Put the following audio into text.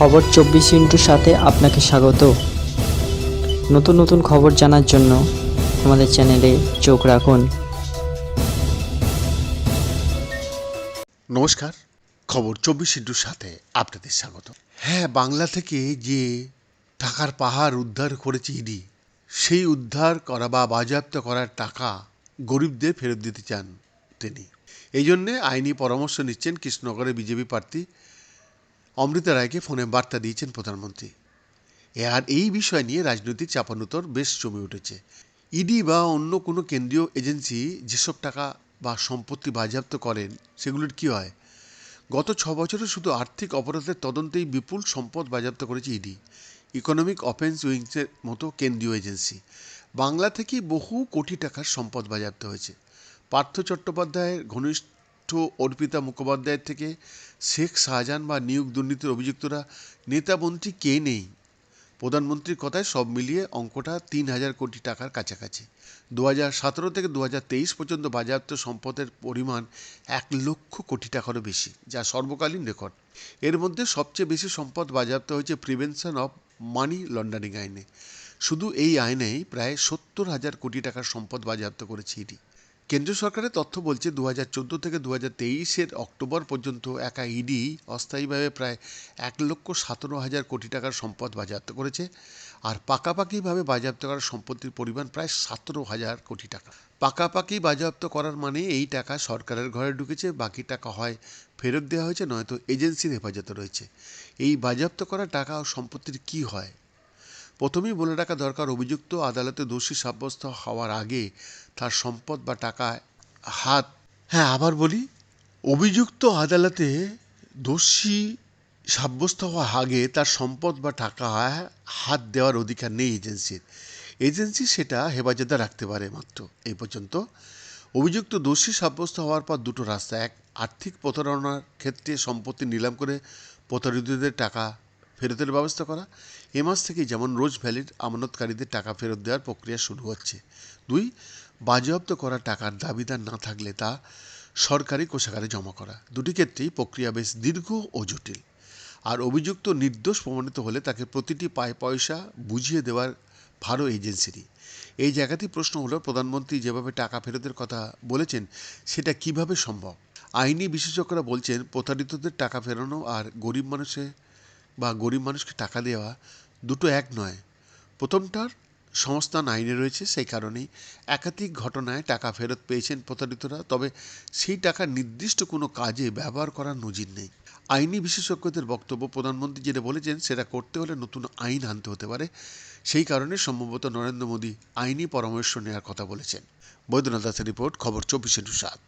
খবর চব্বিশ ইন্টুর সাথে আপনাকে স্বাগত। নতুন নতুন খবর জানার জন্য আমাদের চ্যানেলে চোখ রাখুন। নমস্কার, খবর চব্বিশ ইন্টুর সাথে আপনাদের স্বাগত। হ্যাঁ বাংলা থেকে যে টাকার পাহাড় উদ্ধার করেছে ইডি, সেই উদ্ধার করা বা বাজেয়াপ্ত করার টাকা গরিবদের ফেরত দিতে চান তিনি। এই জন্যে আইনি পরামর্শ নিচ্ছেন কৃষ্ণনগরের বিজেপি প্রার্থী অমৃতা রায়কে ফোনে বার্তা দিয়েছেন প্রধানমন্ত্রী। আর এই বিষয় নিয়ে রাজনৈতিক চাপানুতর বেশ জমে উঠেছে। ইডি বা অন্য কোনো কেন্দ্রীয় এজেন্সি যেসব টাকা বা সম্পত্তি বাজেয়াপ্ত করেন, সেগুলোর কি হয়? গত ছ বছরে শুধু আর্থিক অপরাধের তদন্তেই বিপুল সম্পদ বাজেয়াপ্ত করেছে ইডি। ইকোনমিক অফেন্স উইংসের মতো কেন্দ্রীয় এজেন্সি। বাংলা থেকেই বহু কোটি টাকার সম্পদ বাজেয়াপ্ত হয়েছে। পার্থ চট্টোপাধ্যায়ের ঘনিষ্ঠ অর্পিতা মুখোপাধ্যায়ের থেকে শেখ শাহজাহান বা নিয়োগ দুর্নীতির অভিযুক্তরা নেতামন্ত্রী কে নেই? প্রধানমন্ত্রীর কথায় সব মিলিয়ে অঙ্কটা তিন হাজার কোটি টাকার কাছাকাছি। দু হাজার সতেরো থেকে দু হাজার তেইশ পর্যন্ত বাজেয়াপ্ত সম্পদের পরিমাণ এক লক্ষ কোটি টাকারও বেশি, যা সর্বকালীন রেকর্ড। এর মধ্যে সবচেয়ে বেশি সম্পদ বাজেয়াপ্ত হয়েছে প্রিভেনশন অফ মানি লন্ডারিং আইনে। শুধু এই আইনেই প্রায় সত্তর হাজার কোটি টাকার সম্পদ বাজেয়াপ্ত করেছে ইডি। কেন্দ্র সরকারের তথ্য বলছে দু থেকে দু হাজার অক্টোবর পর্যন্ত একা ইডি অস্থায়ীভাবে প্রায় এক লক্ষ সতেরো হাজার কোটি টাকার সম্পদ বাজেয়াপ্ত করেছে আর পাকাপাকিভাবে বাজেয়াপ্ত করা সম্পত্তির পরিমাণ প্রায় সতেরো হাজার কোটি টাকা। পাকাপাকি বাজেয়াপ্ত করার মানে এই টাকা সরকারের ঘরে ঢুকেছে, বাকি টাকা হয় ফেরত দেওয়া হয়েছে, নয়তো এজেন্সির হেফাজতে রয়েছে। এই বাজেয়াপ্ত করা টাকা ও সম্পত্তির কি হয়? প্রথমেই বলে রাখা দরকার, অভিযুক্ত আদালতে দোষী সাব্যস্ত হওয়ার আগে তার সম্পদ বা টাকা হাত হ্যাঁ আবার বলি, অভিযুক্ত আদালতে দোষী সাব্যস্ত হওয়ার আগে তার সম্পদ বা টাকা হাত দেওয়ার অধিকার নেই এজেন্সির। এজেন্সি সেটা হেফাজতে রাখতে পারে মাত্র। এই পর্যন্ত অভিযুক্ত দোষী সাব্যস্ত হওয়ার পর দুটো রাস্তা। এক, আর্থিক প্রতারণার ক্ষেত্রে সম্পত্তি নিলাম করে প্রতারিতদের টাকা ফেরতের ব্যবস্থা করা। এ মাস থেকেই যেমন রোজ ভ্যালির আমানতকারীদের টাকা ফেরত দেওয়ার প্রক্রিয়া শুরু হচ্ছে। দুই, বাজেয়াপ্ত করা টাকার দাবিদার না থাকলে তা সরকারি কোষাগারে জমা করা। দুটি ক্ষেত্রেই প্রক্রিয়া বেশ দীর্ঘ ও জটিল। আর অভিযুক্ত নির্দোষ প্রমাণিত হলে তাকে প্রতিটি পায় পয়সা বুঝিয়ে দেওয়ার ভারও এজেন্সিরই। এই জায়গাতেই প্রশ্ন হলো, প্রধানমন্ত্রী যেভাবে টাকা ফেরতের কথা বলেছেন, সেটা কীভাবে সম্ভব? আইনি বিশেষজ্ঞরা বলছেন, প্রতারিতদের টাকা ফেরানো আর গরিব মানুষের বা গরিব মানুষকে টাকা দেওয়া দুটো এক নয়। প্রথমটার সংস্থান আইনে রয়েছে, সেই কারণেই একাধিক ঘটনায় টাকা ফেরত পেয়েছেন প্রতারিতরা, তবে সেই টাকা নির্দিষ্ট কোনো কাজে ব্যবহার করার নজির নেই। আইনি বিশেষজ্ঞদের বক্তব্য প্রধানমন্ত্রী যেটা বলেছেন, সেটা করতে হলে নতুন আইন আনতে হতে পারে। সেই কারণে সম্ভবত নরেন্দ্র মোদী আইনি পরামর্শ নেওয়ার কথা বলেছেন। বৈদ্যনাথ দাসের রিপোর্ট, খবর চব্বিশে সাত।